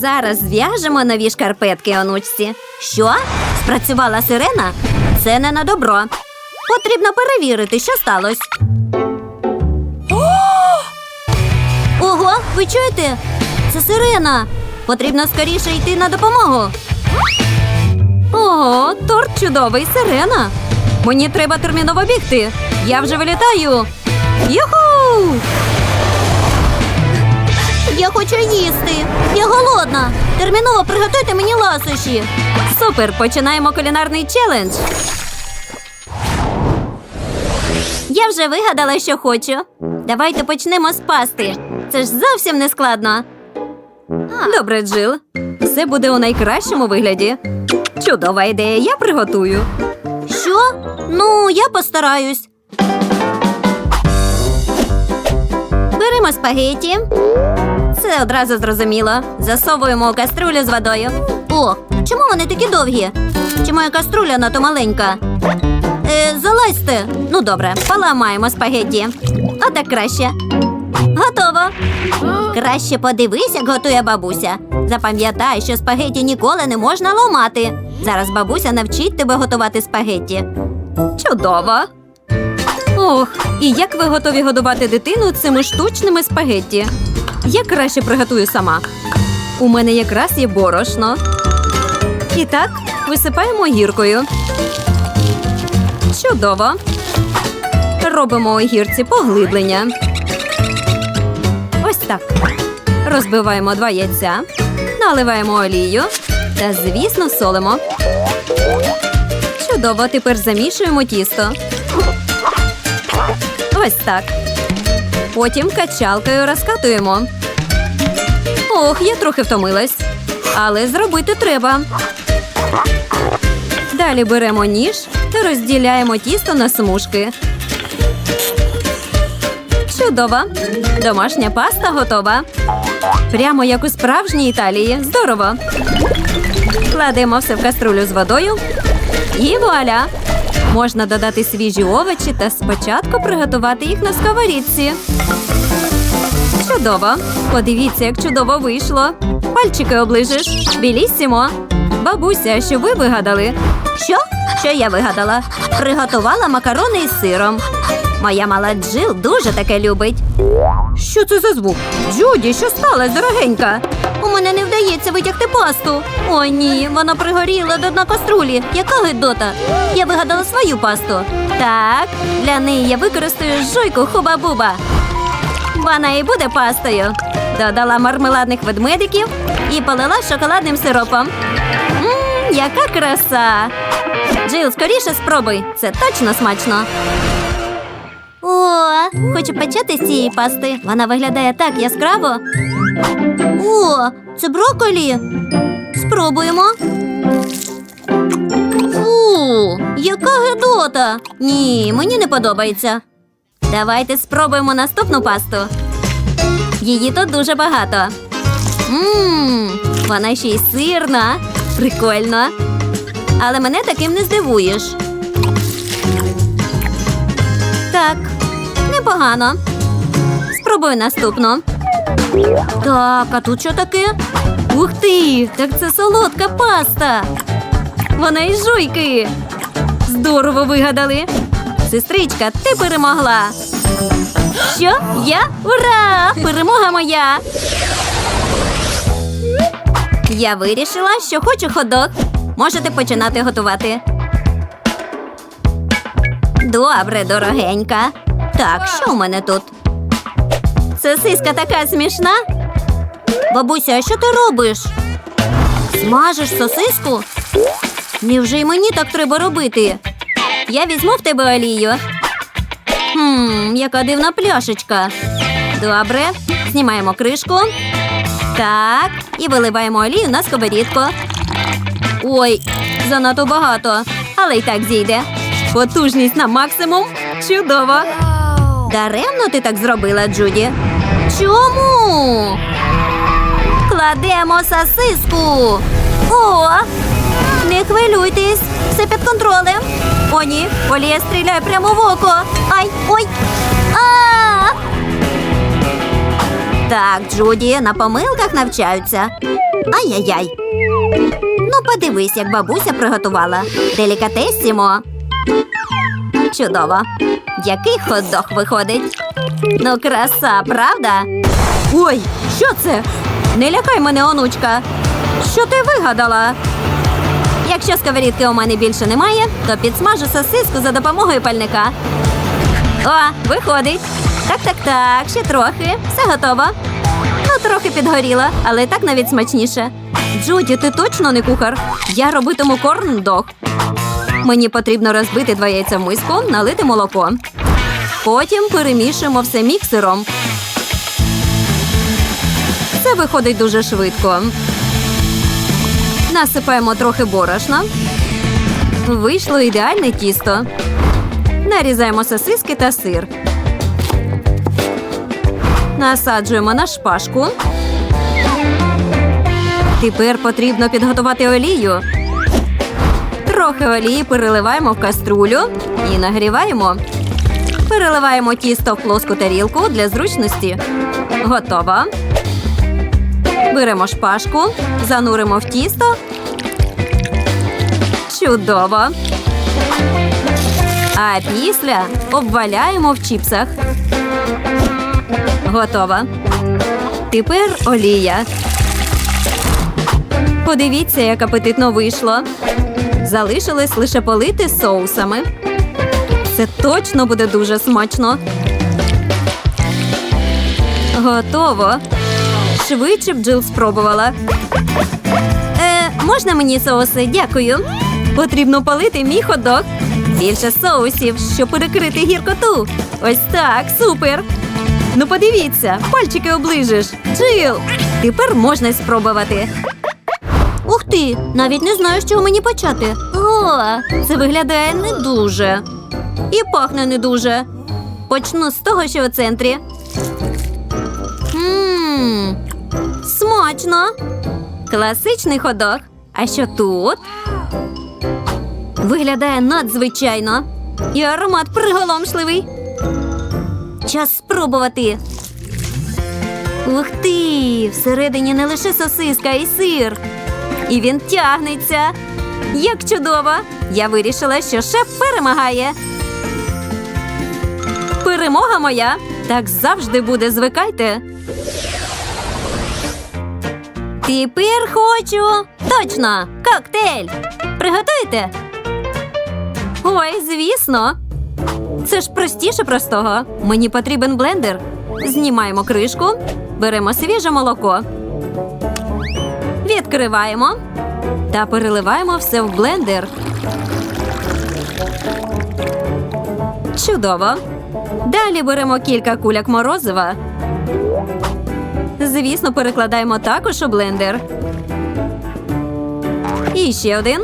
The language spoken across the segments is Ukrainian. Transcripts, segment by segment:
Зараз зв'яжемо нові шкарпетки онучці. Що? Спрацювала сирена? Це не на добро. Потрібно перевірити, що сталося. Ого, ви чуєте? Це сирена. Потрібно скоріше йти на допомогу. Ого, торт чудовий, сирена. Мені треба терміново бігти. Я вже вилітаю. Юху! Я хочу їсти. Я голодна. Терміново приготуйте мені ласощі. Супер, починаємо кулінарний челендж. Я вже вигадала, що хочу. Давайте почнемо з пасти. Це ж зовсім не складно. Добре, Джил. Все буде у найкращому вигляді. Чудова ідея, я приготую. Що? Ну, я постараюсь. Беремо спагеті. Це одразу зрозуміло. Засовуємо у каструлю з водою. О, чому вони такі довгі? Чи моя каструля надто маленька? Е, залазьте. Ну добре, поламаємо спагетті. Отак краще. Готово. Краще подивись, як готує бабуся. Запам'ятай, що спагетті ніколи не можна ламати. Зараз бабуся навчить тебе готувати спагетті. Чудово. Ох, і як ви готові годувати дитину цими штучними спагетті? Я краще приготую сама. У мене якраз є борошно. І так, висипаємо гіркою. Чудово. Робимо у гірці поглиблення. Ось так. Розбиваємо два яйця, наливаємо олію та, звісно, солимо. Чудово, тепер замішуємо тісто. Ось так. Потім качалкою розкатуємо. Ох, я трохи втомилась. Але зробити треба. Далі беремо ніж та розділяємо тісто на смужки. Чудово! Домашня паста готова. Прямо як у справжній Італії. Здорово. Кладемо все в каструлю з водою. І вуаля! Можна додати свіжі овочі та спочатку приготувати їх на сковорідці. Чудово! Подивіться, як чудово вийшло. Пальчики оближиш. Білісімо. Бабуся, що ви вигадали? Що? Що я вигадала? Приготувала макарони із сиром. Моя мала Джил дуже таке любить. Що це за звук? Джуді, що сталося, дорогенька? У мене не вдається витягти пасту. О, ні, вона пригоріла до дна каструлі. Яка гидота? Я вигадала свою пасту. Так, для неї я використаю жуйку хуба-буба. Вона і буде пастою. Додала мармеладних ведмедиків і полила шоколадним сиропом. Мм, яка краса! Джил, скоріше спробуй. Це точно смачно. О, хочу почати з цієї пасти. Вона виглядає так яскраво. О, це брокколі. Спробуємо. Фу, яка гидота. Ні, мені не подобається. Давайте спробуємо наступну пасту. Її тут дуже багато. Ммм, вона ще й сирна. Прикольно. Але мене таким не здивуєш. Так, непогано. Спробую наступну. Так, а тут що таке? Ух ти! Так це солодка паста. Вона із жуйки. Здорово вигадали. Сестричка, ти перемогла. Що? Я? Ура! Перемога моя! Я вирішила, що хочу ходок. Можете починати готувати. Добре, дорогенька. Так, що у мене тут? Сосиска така смішна. Бабуся, а що ти робиш? Смажеш сосиску? Невже й мені так треба робити? Я візьму в тебе олію. Хм, яка дивна пляшечка. Добре, знімаємо кришку. Так, і виливаємо олію на сковорідку. Ой, занадто багато, але й так зійде. Потужність на максимум. Чудово. Даремно ти так зробила, Джуді. Чому? Кладемо сосиску. О! Не хвилюйтесь, все під контролем. О, ні, Олія стріляє прямо в око. Ай, ой. А! Так, Джуді, на помилках навчаються. Ай-яй-яй. Ну, подивись, як бабуся приготувала. Делікатесімо. Чудово. Який хот-дог виходить? Ну, краса, правда? Ой, що це? Не лякай мене, онучка. Що ти вигадала? Якщо сковорідки у мене більше немає, то підсмажу сосиску за допомогою пальника. О, виходить. Так, так, так, ще трохи. Все готово. Ну, трохи підгоріла, але так навіть смачніше. Джуді, ти точно не кухар? Я робитиму корн-дог. Мені потрібно розбити два яйця в миску, налити молоко. Потім перемішуємо все міксером. Це виходить дуже швидко. Насипаємо трохи борошна. Вийшло ідеальне тісто. Нарізаємо сосиски та сир. Насаджуємо на шпажку. Тепер потрібно підготувати олію. Трохи олії переливаємо в каструлю і нагріваємо. Переливаємо тісто в плоску тарілку для зручності. Готово. Беремо шпажку, зануримо в тісто. Чудово. А після обваляємо в чіпсах. Готово. Тепер олія. Подивіться, як апетитно вийшло. Залишилось лише полити соусами. Це точно буде дуже смачно. Готово. Швидше б Джил спробувала. Е, можна мені соуси? Дякую. Потрібно полити мій ходок. Більше соусів, щоб перекрити гіркоту. Ось так, супер. Ну подивіться, пальчики оближиш. Джил, тепер можна спробувати. Ух ти! Навіть не знаю, з чого мені почати. О, це виглядає не дуже. І пахне не дуже. Почну з того, що у центрі. Смачно. Класичний ходок. А що тут? Виглядає надзвичайно. І аромат приголомшливий. Час спробувати. Ух ти! Всередині не лише сосиска і сир. І він тягнеться. Як чудово! Я вирішила, що шеф перемагає. Перемога моя. Так завжди буде, звикайте. Тепер хочу. Точно! Коктейль! Приготуєте? Ой, звісно. Це ж простіше простого. Мені потрібен блендер. Знімаємо кришку, беремо свіже молоко. Відкриваємо та переливаємо все в блендер. Чудово. Далі беремо кілька куляк морозива. Звісно, перекладаємо також у блендер. І ще один.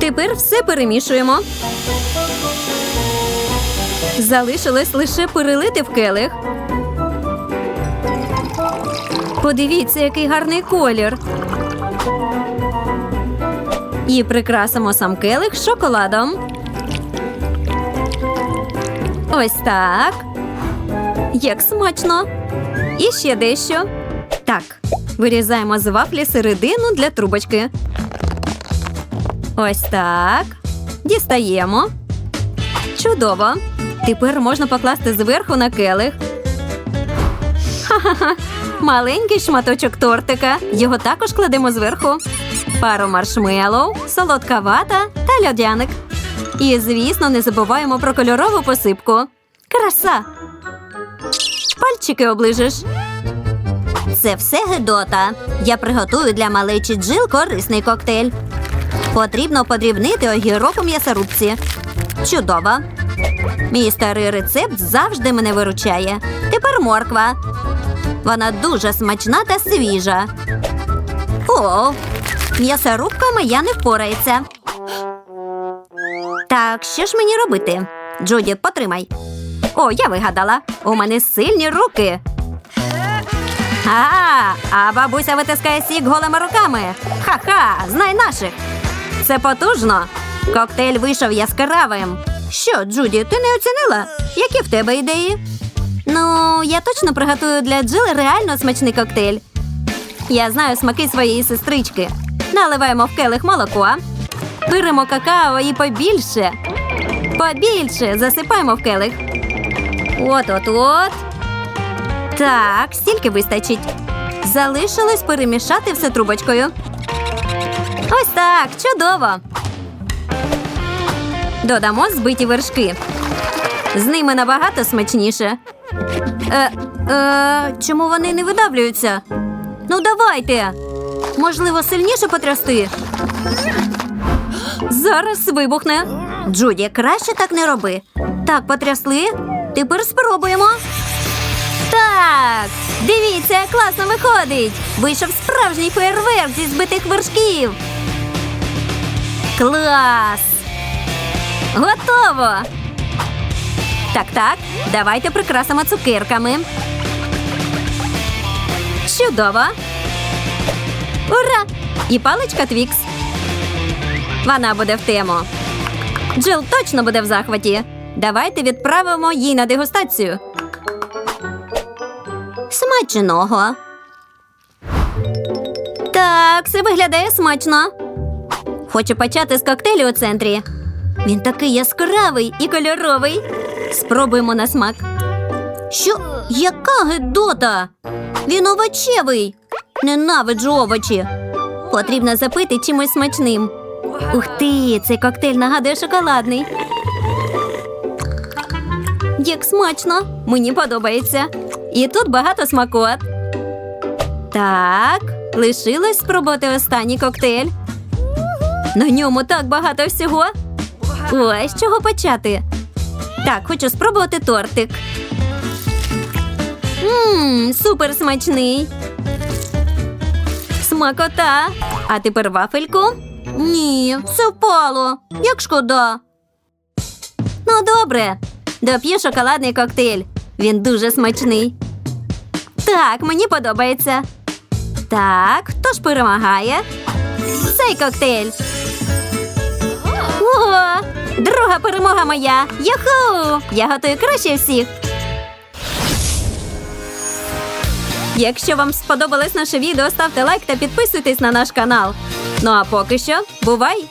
Тепер все перемішуємо. Залишилось лише перелити в келих. Подивіться, який гарний колір. І прикрасимо сам келих шоколадом. Ось так. Як смачно. І ще дещо. Так, вирізаємо з вафлі середину для трубочки. Ось так. Дістаємо. Чудово. Тепер можна покласти зверху на келих. Ха-ха-ха. Маленький шматочок тортика. Його також кладемо зверху. Пару маршмеллоу, солодка вата та льодяник. І, звісно, не забуваємо про кольорову посипку. Краса! Пальчики оближеш. Це все гидота. Я приготую для малечі Джил корисний коктейль. Потрібно подрібнити огірок у м'ясорубці. Чудово. Мій старий рецепт завжди мене виручає. Тепер морква. Вона дуже смачна та свіжа. О, м'ясорубка моя не впорається. Так, що ж мені робити? Джуді, потримай. О, я вигадала. У мене сильні руки. А, а бабуся витискає сік голими руками. Ха-ха, знай наших. Це потужно. Коктейль вийшов яскравим. Що, Джуді, ти не оцінила? Які в тебе ідеї? Ну, я точно приготую для Джили реально смачний коктейль. Я знаю смаки своєї сестрички. Наливаємо в келих молоко. Беремо какао і побільше. Побільше засипаємо в келих. От-от-от. Так, стільки вистачить. Залишилось перемішати все трубочкою. Ось так, чудово. Додамо збиті вершки. З ними набагато смачніше. Е, е, чому вони не видавлюються? Ну, давайте. Можливо, сильніше потрясти. Зараз вибухне. Джуді, краще так не роби. Так, потрясли. Тепер спробуємо. Так, дивіться, класно виходить. Вийшов справжній фейерверк зі збитих вершків. Клас! Готово! Так, так, давайте прикрасимо цукерками. Чудово! Ура! І паличка Твікс. Вона буде в тему. Джил точно буде в захваті. Давайте відправимо їй на дегустацію. Смачного. Так, це виглядає смачно. Хочу почати з коктейлю у центрі. Він такий яскравий і кольоровий. Спробуємо на смак. Що? Яка гидота? Він овочевий. Ненавиджу овочі. Потрібно запити чимось смачним. Ух ти, цей коктейль нагадує шоколадний. Як смачно! Мені подобається. І тут багато смакот. Так, лишилось спробувати останній коктейль. На ньому так багато всього. Ой, з чого почати? Так, хочу спробувати тортик. Ммм, супер смачний. Смакота. А тепер вафельку? Ні, все впало. Як шкода. Ну, добре. Доп'ю шоколадний коктейль. Він дуже смачний. Так, мені подобається. Так, хто ж перемагає? Цей коктейль. Ого! Друга перемога моя! Юху! Я готую краще всіх. Якщо вам сподобалось наше відео, ставте лайк та підписуйтесь на наш канал. Ну а поки що, бувай!